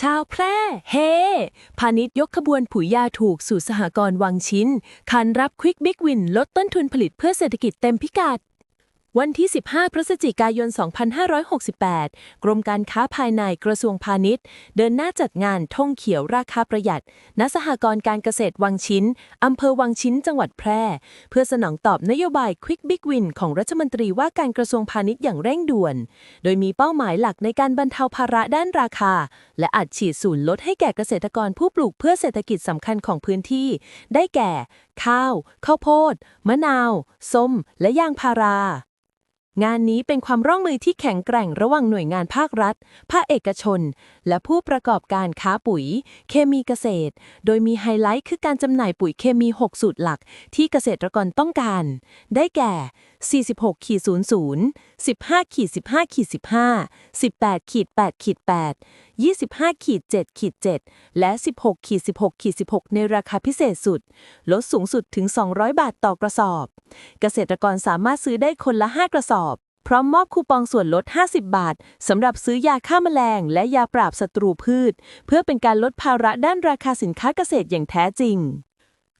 ชาวแพร่เฮ พาณิชย์ยกขบวนผุยยาถูกสู่สหกรณ์วังชิ้น คันรับควิกบิ๊กวิน ลดต้นทุนผลิตเพื่อเศรษฐกิจเต็มพิกัด วันที่ 15 พฤศจิกายน 2568 กรมการค้าภายในกระทรวงพาณิชย์ เดินหน้าจัดงานท่องเขียวราคาประหยัด ณ สหกรณ์การเกษตรวังชิ้น อำเภอวังชิ้น จังหวัดแพร่ เพื่อสนองตอบนโยบาย Quick Big Win ของรัฐมนตรีว่าการกระทรวงพาณิชย์อย่างเร่งด่วน โดยมีเป้าหมายหลักในการบรรเทาภาระด้านราคา และอัดฉีดศูนย์ลดให้แก่เกษตรกรผู้ปลูกเพื่อเศรษฐกิจสำคัญของพื้นที่ ได้แก่ ข้าว ข้าวโพด มะนาว ส้ม และยางพารา งานนี้เป็นความร่วมมือที่แข็งแกร่งระหว่างหน่วยงานภาครัฐ ภาคเอกชน และผู้ประกอบการค้าปุ๋ย เคมีเกษตร โดยมีไฮไลท์คือการจำหน่ายปุ๋ยเคมี 6 สูตรหลัก ที่เกษตรกรต้องการ ได้แก่ 46ขีด00 15ขีด15ขีด15 18ขีด8ขีด8 25ขีด7ขีด7และ 16ขีด16ขีด16 ในราคาพิเศษสุด ลดสูงสุดถึง 200 บาทต่อกระสอบ เกษตรกรสามารถซื้อได้คนละ 5 กระสอบ พร้อมมอบคูปองส่วนลด 50 บาทสำหรับซื้อยาฆ่าแมลง และยาปราบศัตรูพืช เพื่อเป็นการลดภาระด้านราคาสินค้าเกษตรอย่างแท้จริง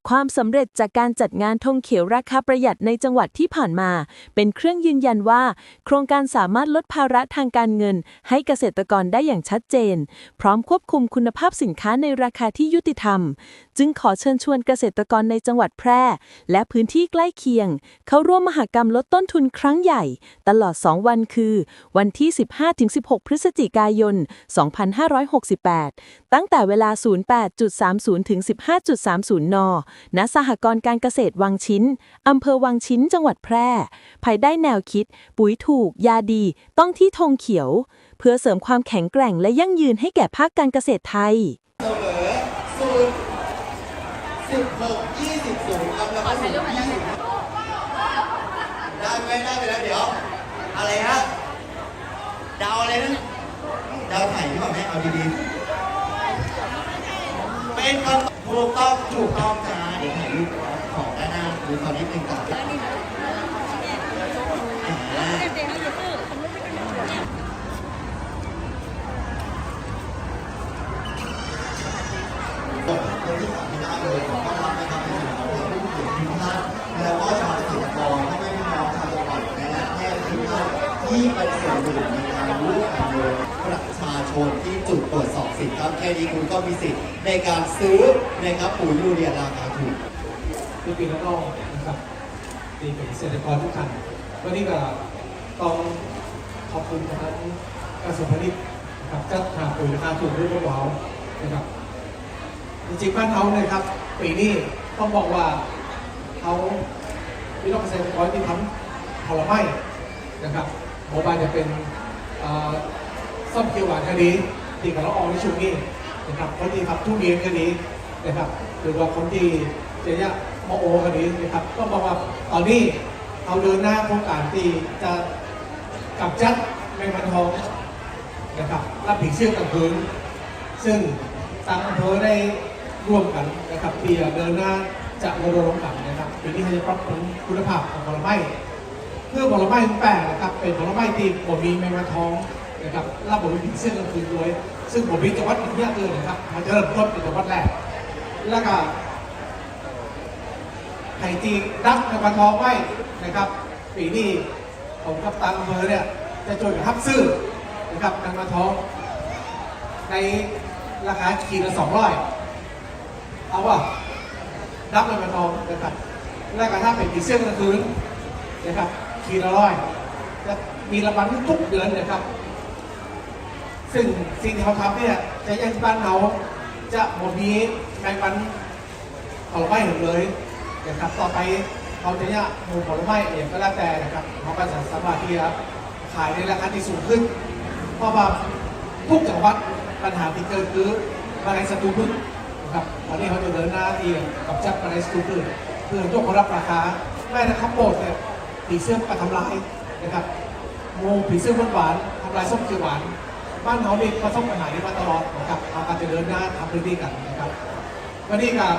ความสำเร็จจากการจัดงานธงเขียวราคาประหยัดในจังหวัดที่ผ่านมา เป็นเครื่องยืนยันว่า โครงการสามารถลดภาระทางการเงิน ให้เกษตรกรได้อย่างชัดเจน พร้อมควบคุมคุณภาพสินค้าในราคาที่ยุติธรรม จึงขอเชิญชวนเกษตรกรในจังหวัดแพร่ และพื้นที่ใกล้เคียง เข้าร่วมมหกรรมลดต้นทุนครั้งใหญ่ ตลอด 2 วันคือ วันที่ 15-16 พฤศจิกายน 2568 ตั้งแต่เวลา 08.30ถึง15.30 นณสหกรณ์การเกษตรวังชิ้น อำเภอวังชิ้นจังหวัดแพร่ ภายได้แนวคิด ปุ๋ยถูก ยาดี ต้องที่ธงเขียว เพื่อเสริมความแข็งแกร่งและยั่งยืนให้แก่ภาคการเกษตรไทยเสมอศูนย์สิบหกยี่สิบศูนย์ครับแล้วก็ศูนย์ยี่สิบได้ไหมได้ไปแล้วเดี๋ยว อะไรฮะดาวอะไรนะดาวไถ่ที่บอกแม่เอาดีๆเป็นคำถูกต้องถูกต้องจ้า เดี๋ยวถ่ายรูปของด้านหน้าดูตอนนี้เป็นก่อนที่ขาดได้เลยขอต้อนรับนะครับในส่วนของผู้ถือตอแม่พี่น้องชาวจังหวัดและที่เป็นส่วนหนึ่งในกา รร่วมกันโดยประชาชนที่จุดตรวจสอบสิทธิ์ครับแค่นี้คุณก็มีสิทธิ์ในการซื้อนะครับปุ๋ยยูเรียราคาถูกทุกปีแล้วก็นะครับดีเป็นเกษตรกรทุกท่านวันนี้ก็ต้องขอบคุณทางกระทรวงพาณิชย์นะครับจัดหาปุ๋ยราคาถูกด้วยพวกเรานะครับจริงๆบ้านเขาเนี่ยครับ ปีนี้ต้องบอกว่าเขาพี่น้องเกษตรกรที่ทำผลไม้นะครับโมบายจะเป็น ส้มเขียวหวานคดีที่กับเราออกในช่วงนี้นะครับคนที่ทำทุเรียนคดีนะครับหรือว่าคนที่เจะยะมโอคดีนะครับ ก็บอกว่าตอนนี้เขาเดินหน้าโครงการที่จะกำจัดแมงมันทองนะครับรับผิดเชื่อกลางคืนซึ่งทางอำเภอได้ร่วมกันนะครับที่จะเดินหน้าจะรณรงค์กันนะครับปีนี้เขาจะปรับปรุงคุณภาพของผลไม้ เพื่อผลไม้ทั้งแปลกนะครับเป็นผลไม้ที่บ่มีแมงวันทองนะครับรับบ่มีผิเสื้อกลางคืนด้วย ซึ่งบ่มีจังหวัดอื่นเยอะเลยนะครับมันจะเริ่มต้นเป็นจังหวัดแรก แล้วก็ไห่จีดักแมงวันทองไว้นะครับปีนี้ผมกับทางอำเภอเนี่ยจะช่วยกันทับซื้อนะครับแมงวันทอง ในราคาขีดละสองร้อยเอาว่ารับเงินมาทองนะครับแล้วก็ถ้าเป็นปีเสื้อกลางคืนนะครับ ขีละร้อยจะมีรางวัลทุกเดือนนะครับ ซึ่งสิ่งที่เขาทำเนี่ยจะยังบ้านเขาจะหมดมีแมงวันผลไม้หมดเลยนะครับต่อไปเขาจะเนี่ยหมูผลไม้เองก็แล้วแต่นะครับเขาก็จะสามารถที่จะขายในราคาที่สูงขึ้น เพราะว่าทุกจังหวัดปัญหาที่เกิดคือมาในศัตรูพืชนะครับตอนนี้เขาจะเดินหน้าที่กับจับมาในศัตรูพืชเพื่อยกระดับราคาแม้แต่ข้าวโพดเนี่ย ผีเสื้อก็ทำลายนะครับโมผีเสื้อหวานๆทำลายส้มเขียวหวาน บ้านเขาเองประสบปัญหานี้มาตลอดนะครับเราการจะเดินหน้าทำพื้นที่กันนะครับวันนี้กับ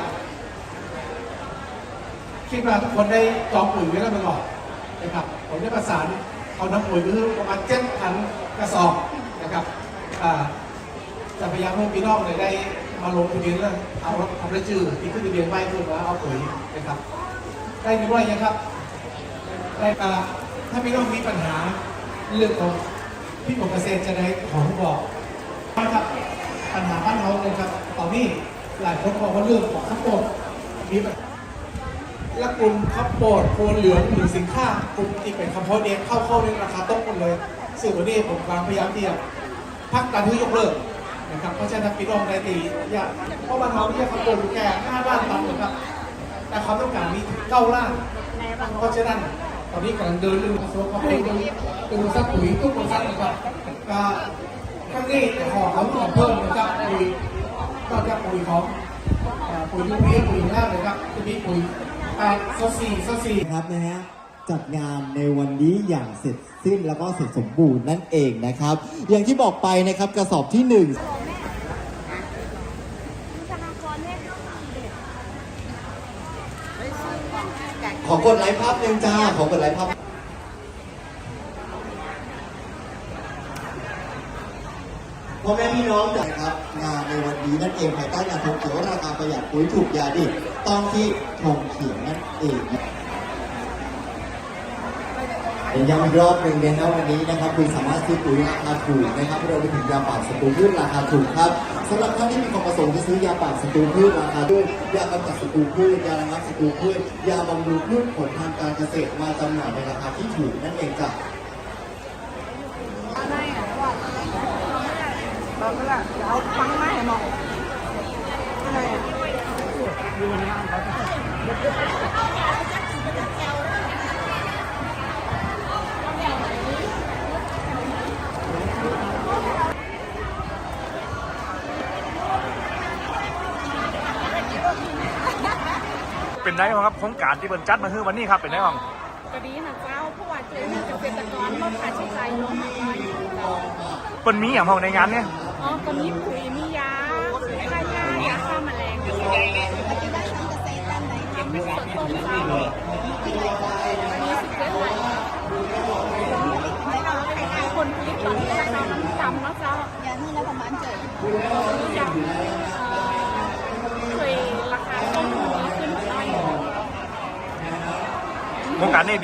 คิดว่าทุกคนได้จองปุ๋ยไว้แล้วมาก่อนนะครับผมได้ประสานเอาน้ำปุ๋ยคือประมาณเจ็ดพันกระสอบนะครับจะพยายามให้พี่น้องเนี่ยได้มาลงทะเบียนเรื่องเอารถทำรายชื่อที่ขึ้นทะเบียนไว้เพื่อว่าเอาปุ๋ยนะครับ ได้เรียบร้อยยังครับ ได้อ่าถ้าพี่น้องมีปัญหาเรื่องของพี่ผมเกษตรจะได้ของบอกนะครับปัญหาบ้านเราเลยครับตอนนี้หลายคนบอกว่าเรื่องของข้าวโพดมีปัญหาและกลุ่มข้าวโพดโคนเหลืองหรือสินค้ากลุ่มที่เป็นคำโพดเองเข้าเข้าในราคาตกหมดเลยซึ่งวันนี้ผมกำลังพยายามที่จะพักการที่ยกเลิกนะครับเพราะฉะนั้นพี่น้องได้ตีอย่าเพราะบ้านเราเนี่ยข้าวโพดแค่หน้าล้านตันนะครับแต่เขามต้องการมีเก้าล้านเพราะฉะนั้น ตอนนี้กำลังเดินเรื่องกระทรวงเขาเป็นเป็นบริษัทปุ๋ยทุกบริษัทนะครับก็ข้างนี้ขอเขาต่อเพิ่มนะครับปุ๋ยก็จะปุ๋ยของปุ๋ยยูเรียปุ๋ยแล้วนะครับจะมีปุ๋ยแปดโซสี่โซสี่ครับนะฮะจัดงานในวันนี้อย่างเสร็จสิ้นแล้วก็เสร็จสมบูรณ์นั่นเองนะครับ อย่างที่บอกไปนะครับกระสอบที่หนึ่ง ขอกดไลค์ภาพหนึ่งจ้า ขอกดไลค์ภาพพ่อแม่พี่น้องนะครับงานในวันนี้นั่นเองภายใต้งานธงเขียวราคาประหยัดปุ๋ยถูกยาดิต้องที่ทงเขียวนั่นเองนะ ยวย้ำอีกรอบหนึ่งนะครับวันนี้นะครับคุณสามารถซื้อปุ๋ยราคาถูกนะครับเราไปถึงยาปราบศัตรูพืชราคาถูกครับสำหรับท่านที่มีความประสงค์จะซื้อยาปราบศัตรูพืชราคาด้วยยากำจัดศัตรูพืชยาระงับศัตรูพืชยาบำรุงพืชผลทางการเกษตรมาจำหน่ายในราคาที่ถูกนั่นเองจ้ะบอกว่าเดี๋ยวเอาฟังมาให้หมองอะไรอะ เป็นไงบ้างครับโครงการที่เปิดจัดมาคือวันนี้ครับเป็นไงบ้างก็ดีนะเจ้าเพราะว่าเจอเกษตรกรลดค่าใช้จ่ายลงมาหน่อยเปิดมีอย่างพองในงานเนี่ยอ๋อก็มีปุ๋ยมียาฆ่ายายาฆ่าแมลงปฏิบัติทำเกษตรด้านไหนทำสดต้มเจ้ามีสิบเจ็ดไร่คนผลิตตอนนี้ราคามันต่ำเนาะเจ้า ยานี่แล้วประมาณเจ็ด อยากเคยราคาต้นทุนดีขึ้นหน่อย โครงการนี้